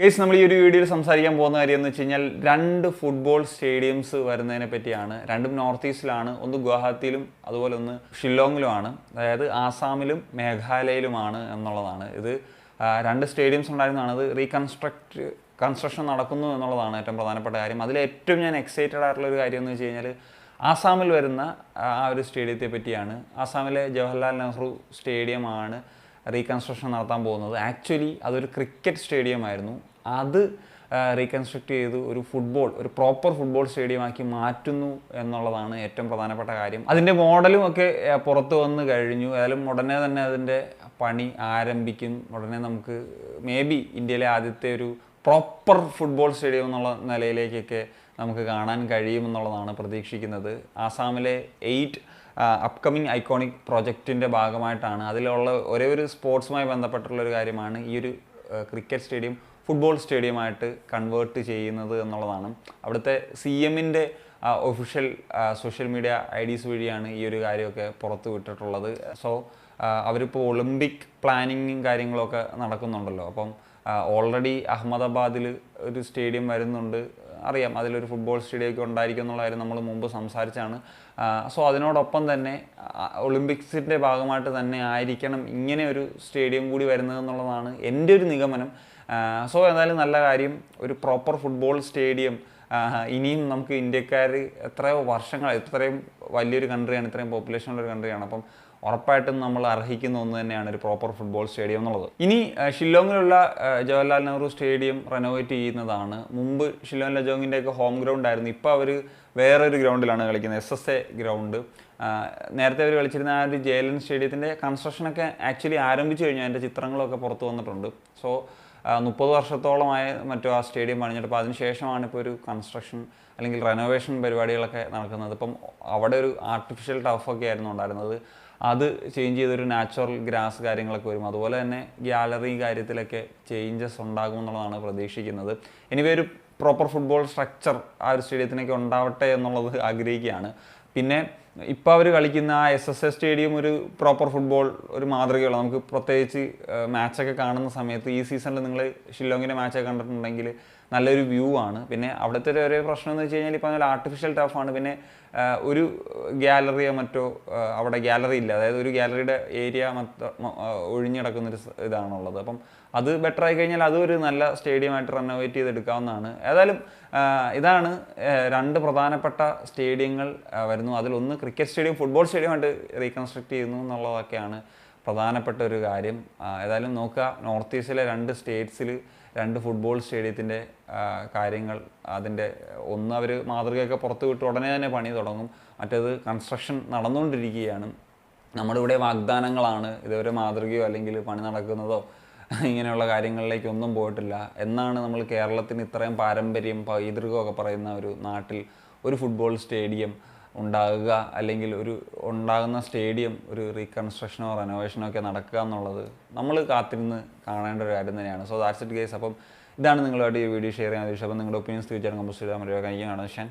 Guys നമ്മൾ ഈ ഒരു വീഡിയോയിൽ സംസാരിക്കാൻ പോകുന്ന കാര്യം എന്ന് വെച്ച് കഴിഞ്ഞാൽ രണ്ട് ഫുട്ബോൾ സ്റ്റേഡിയംസ് വരുന്നതിനെ പറ്റിയാണ്. രണ്ടും നോർത്ത് ഈസ്റ്റിലാണ് ഒന്ന് ഗുവാഹത്തിയിലും അതുപോലെ ഒന്ന് ഷില്ലോങ്ങിലുമാണ്. അതായത് ആസാമിലും മേഘാലയയിലുമാണ് എന്നുള്ളതാണ്. ഇത് രണ്ട് സ്റ്റേഡിയംസ് ഉണ്ടായിരുന്നതാണ്. അത് റീകൺസ്ട്രക്ട് കൺസ്ട്രക്ഷൻ നടക്കുന്നു എന്നുള്ളതാണ് ഏറ്റവും പ്രധാനപ്പെട്ട കാര്യം. അതിൽ ഏറ്റവും ഞാൻ എക്സൈറ്റഡ് ആയിട്ടുള്ള ഒരു കാര്യം എന്ന് വെച്ച് കഴിഞ്ഞാൽ ആസാമിൽ വരുന്ന ആ ഒരു സ്റ്റേഡിയത്തെ പറ്റിയാണ്. ആസാമിലെ ജവഹർലാൽ നെഹ്റു സ്റ്റേഡിയമാണ് റീകൺസ്ട്രക്ഷൻ നടത്താൻ പോകുന്നത്. ആക്ച്വലി അതൊരു ക്രിക്കറ്റ് സ്റ്റേഡിയം ആയിരുന്നു. അത് റീകൺസ്ട്രക്ട് ചെയ്ത് ഒരു ഫുട്ബോൾ ഒരു പ്രോപ്പർ ഫുട്ബോൾ സ്റ്റേഡിയമാക്കി മാറ്റുന്നു എന്നുള്ളതാണ് ഏറ്റവും പ്രധാനപ്പെട്ട കാര്യം. അതിന്റെ മോഡലും ഒക്കെ പുറത്തു വന്ന് കഴിഞ്ഞു. ഏതായാലും ഉടനെ തന്നെ അതിന്റെ പണി ആരംഭിക്കും. ഉടനെ നമുക്ക് മേ ബി ഇന്ത്യയിലെ ആദ്യത്തെ ഒരു പ്രോപ്പർ ഫുട്ബോൾ സ്റ്റേഡിയം എന്നുള്ള നിലയിലേക്കൊക്കെ നമുക്ക് കാണാൻ കഴിയുമെന്നുള്ളതാണ് പ്രതീക്ഷിക്കുന്നത്. ആസാമിലെ എയ്റ്റ് അപ്കമിങ് ഐക്കോണിക് പ്രൊജക്റ്റിന്റെ ഭാഗമായിട്ടാണ്. അതിലുള്ള ഒരേ ഒരു സ്പോർട്സുമായി ബന്ധപ്പെട്ടുള്ള ഒരു കാര്യമാണ് ഈ ഒരു ക്രിക്കറ്റ് സ്റ്റേഡിയം ഫുട്ബോൾ സ്റ്റേഡിയമായിട്ട് കൺവേർട്ട് ചെയ്യുന്നത് എന്നുള്ളതാണ്. അവിടുത്തെ സി എമ്മിന്റെ ഒഫീഷ്യൽ സോഷ്യൽ മീഡിയ ഐ ഡീസ് വഴിയാണ് ഈ ഒരു കാര്യമൊക്കെ പുറത്തു വിട്ടിട്ടുള്ളത്. സോ അവരിപ്പോൾ ഒളിമ്പിക് പ്ലാനിങ്ങും കാര്യങ്ങളൊക്കെ നടക്കുന്നുണ്ടല്ലോ. അപ്പം ഓൾറെഡി അഹമ്മദാബാദിൽ ഒരു സ്റ്റേഡിയം വരുന്നുണ്ട്. അറിയാം. അതിലൊരു ഫുട്ബോൾ സ്റ്റേഡിയം ഒക്കെ ഉണ്ടായിരിക്കും എന്നുള്ള കാര്യം നമ്മൾ മുമ്പ് സംസാരിച്ചാണ്. സോ അതിനോടൊപ്പം തന്നെ ഒളിമ്പിക്സിന്റെ ഭാഗമായിട്ട് തന്നെ ആയിരിക്കണം ഇങ്ങനെ ഒരു സ്റ്റേഡിയം കൂടി വരുന്നത് എന്നുള്ളതാണ് എന്റെ ഒരു നിഗമനം. സോ എന്തായാലും നല്ല കാര്യം. ഒരു പ്രോപ്പർ ഫുട്ബോൾ സ്റ്റേഡിയം ഇനിയും നമുക്ക് ഇന്ത്യക്കാർ എത്രയോ വർഷങ്ങൾ ഇത്രയും വലിയൊരു കൺട്രിയാണ് ഇത്രയും പോപ്പുലേഷൻ ഉള്ള ഒരു കൺട്രിയാണ് അപ്പം ഉറപ്പായിട്ടും നമ്മൾ അർഹിക്കുന്ന ഒന്ന് തന്നെയാണ് ഒരു പ്രോപ്പർ ഫുട്ബോൾ സ്റ്റേഡിയം എന്നുള്ളത്. ഇനി ഷില്ലോങ്ങിലുള്ള ജവഹർലാൽ നെഹ്റു സ്റ്റേഡിയം റെനോവേറ്റ് ചെയ്യുന്നതാണ്. മുമ്പ് ഷില്ലോങ് ലജോങ്ങിന്റെ ഒക്കെ ഹോം ഗ്രൗണ്ട് ആയിരുന്നു. ഇപ്പോൾ അവർ വേറൊരു ഗ്രൗണ്ടിലാണ് കളിക്കുന്നത് എസ് എസ് എ ഗ്രൗണ്ട് നേരത്തെ അവർ കളിച്ചിരുന്ന ആ ഒരു ജയലൻ സ്റ്റേഡിയത്തിന്റെ കൺസ്ട്രക്ഷനൊക്കെ ആക്ച്വലി ആരംഭിച്ചു കഴിഞ്ഞു. അതിന്റെ ചിത്രങ്ങളൊക്കെ പുറത്തു വന്നിട്ടുണ്ട്. സോ മുപ്പത് വർഷത്തോളമായ മറ്റോ ആ സ്റ്റേഡിയം പണിഞ്ഞിട്ട്. അപ്പോൾ അതിനുശേഷമാണ് ഇപ്പോൾ ഒരു കൺസ്ട്രക്ഷൻ അല്ലെങ്കിൽ റെനോവേഷൻ പരിപാടികളൊക്കെ നടക്കുന്നത്. ഇപ്പം അവിടെ ഒരു ആർട്ടിഫിഷ്യൽ ടഫൊക്കെ ആയിരുന്നു ഉണ്ടായിരുന്നത്. അത് ചേഞ്ച് ചെയ്തൊരു നാച്ചുറൽ ഗ്രാസ് കാര്യങ്ങളൊക്കെ വരും. അതുപോലെ തന്നെ ഗ്യാലറി കാര്യത്തിലൊക്കെ ചേഞ്ചസ് ഉണ്ടാകും എന്നുള്ളതാണ് പ്രതീക്ഷിക്കുന്നത്. എനിവേ ഒരു പ്രോപ്പർ ഫുട്ബോൾ സ്ട്രക്ചർ ആ ഒരു സ്റ്റേഡിയത്തിനൊക്കെ ഉണ്ടാവട്ടെ എന്നുള്ളത് ആഗ്രഹിക്കുകയാണ്. പിന്നെ ഇപ്പോൾ അവർ കളിക്കുന്ന ആ എസ് എസ് എ സ്റ്റേഡിയം ഒരു പ്രോപ്പർ ഫുട്ബോൾ ഒരു മാതൃകയുള്ള നമുക്ക് പ്രത്യേകിച്ച് മാച്ചൊക്കെ കാണുന്ന സമയത്ത് ഈ സീസണിൽ നിങ്ങൾ ഷില്ലോങ്ങിന്റെ മാച്ചൊക്കെ കണ്ടിട്ടുണ്ടെങ്കിൽ നല്ലൊരു വ്യൂ ആണ്. പിന്നെ അവിടുത്തെ ഒരു പ്രശ്നം എന്ന് വെച്ച് കഴിഞ്ഞാൽ ഇപ്പോൾ നല്ല ആർട്ടിഫിഷ്യൽ ടഫാണ് പിന്നെ ഒരു ഗ്യാലറിയോ മറ്റോ അവിടെ ഗ്യാലറി ഇല്ല. അതായത് ഒരു ഗ്യാലറിയുടെ ഏരിയ ഒഴിഞ്ഞിടക്കുന്നൊരു ഇതാണുള്ളത്. അപ്പം അത് ബെറ്റർ ആയി കഴിഞ്ഞാൽ അതും ഒരു നല്ല സ്റ്റേഡിയമായിട്ട് റെനോവേറ്റ് ചെയ്തെടുക്കാവുന്നതാണ്. ഏതായാലും ഇതാണ് രണ്ട് പ്രധാനപ്പെട്ട സ്റ്റേഡിയങ്ങൾ വരുന്നു. അതിലൊന്ന് ക്രിക്കറ്റ് സ്റ്റേഡിയം ഫുട്ബോൾ സ്റ്റേഡിയം സ്റ്റേഡിയമായിട്ട് റീകൺസ്ട്രക്ട് ചെയ്യുന്നു എന്നുള്ളതൊക്കെയാണ് പ്രധാനപ്പെട്ട ഒരു കാര്യം. ഏതായാലും നോക്കുക. നോർത്ത് ഈസ്റ്റിലെ രണ്ട് സ്റ്റേറ്റ്സിൽ രണ്ട് ഫുട്ബോൾ സ്റ്റേഡിയത്തിന്റെ കാര്യങ്ങൾ അതിന്റെ ഒന്ന് അവർ മാതൃകയൊക്കെ പുറത്ത് വിട്ട് ഉടനെ തന്നെ പണി തുടങ്ങും. മറ്റേത് കൺസ്ട്രക്ഷൻ നടന്നുകൊണ്ടിരിക്കുകയാണ്. നമ്മുടെ ഇവിടെ വാഗ്ദാനങ്ങളാണ്. ഇതുവരെ മാതൃകയോ അല്ലെങ്കിൽ പണി നടക്കുന്നതോ ഇങ്ങനെയുള്ള കാര്യങ്ങളിലേക്കൊന്നും പോയിട്ടില്ല. എന്നാണ് നമ്മൾ കേരളത്തിന് ഇത്രയും പാരമ്പര്യം പൈതൃകമൊക്കെ പറയുന്ന ഒരു നാട്ടിൽ ഒരു ഫുട്ബോൾ സ്റ്റേഡിയം ഉണ്ടാകുക അല്ലെങ്കിൽ ഒരു ഉണ്ടാകുന്ന സ്റ്റേഡിയം ഒരു റീകൺസ്ട്രക്ഷനോ റെനോവേഷനോ ഒക്കെ നടക്കുക എന്നുള്ളത് നമ്മൾ കാത്തിരുന്ന് കാണേണ്ട ഒരു കാര്യം തന്നെയാണ്. സോ ദാറ്റ്സ് ഇറ്റ് കേസ് അപ്പം ഇതാണ് നിങ്ങളുമായിട്ട് ഈ വീഡിയോ ഷെയർ ചെയ്യാൻ ഉദ്ദേശിച്ചത് അപ്പം നിങ്ങളുടെ ഒപ്പീനിയൻസ് തീർച്ചയായിട്ടും കമ്പോസ് ചെയ്താൽ മതി കഴിഞ്ഞാണ് ഷൻ